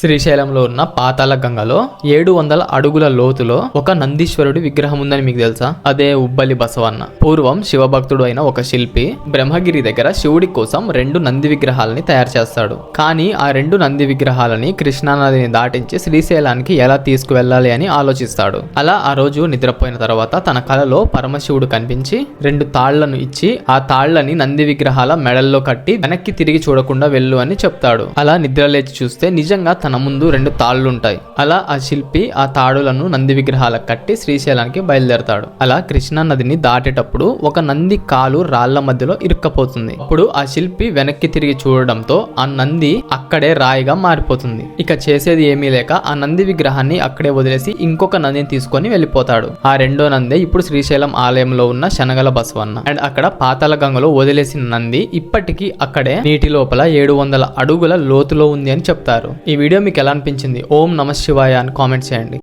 శ్రీశైలంలో ఉన్న పాతాళ గంగలో ఏడు వందల అడుగుల లోతులో ఒక నందీశ్వరుడి విగ్రహం ఉందని మీకు తెలుసా? అదే ఉబ్బలి బసవన్న. పూర్వం శివభక్తుడు అయిన ఒక శిల్పి బ్రహ్మగిరి దగ్గర శివుడి కోసం రెండు నంది విగ్రహాలని తయారు చేస్తాడు. కానీ ఆ రెండు నంది విగ్రహాలని కృష్ణానదిని దాటించి శ్రీశైలానికి ఎలా తీసుకువెళ్ళాలి అని ఆలోచిస్తాడు. అలా ఆ రోజు నిద్రపోయిన తర్వాత తన కలలో పరమశివుడు కనిపించి రెండు తాళ్ళను ఇచ్చి ఆ తాళ్ళని నంది విగ్రహాల మెడల్లో కట్టి వెనక్కి తిరిగి చూడకుండా వెళ్ళు అని చెప్తాడు. అలా నిద్రలేచి చూస్తే నిజంగా తన ముందు రెండు తాళ్ళు ఉంటాయి అలా ఆ శిల్పి ఆ తాడులను నంది విగ్రహాలకు కట్టి శ్రీశైలానికి బయలుదేరతాడు. అలా కృష్ణా నదిని దాటేటప్పుడు ఒక నంది కాలు రాళ్ళ మధ్యలో ఇరుక్కపోతుంది. అప్పుడు ఆ శిల్పి వెనక్కి తిరిగి చూడడంతో ఆ నంది అక్కడే రాయిగా మారిపోతుంది. ఇక చేసేది ఏమీ లేక ఆ నంది విగ్రహాన్ని అక్కడే వదిలేసి ఇంకొక నందిని తీసుకొని వెళ్ళిపోతాడు. ఆ రెండో నందే ఇప్పుడు శ్రీశైలం ఆలయంలో ఉన్న శనగల బసవన్న. అండ్ అక్కడ పాతాల గంగలో వదిలేసిన నంది ఇప్పటికీ అక్కడే నీటి లోపల ఏడు వందల అడుగుల లోతులో ఉంది అని చెప్తారు. ఈ వీడియో వీడియో మీకు ఎలా అనిపించింది? ఓం నమ శివాయ అని కామెంట్ చేయండి.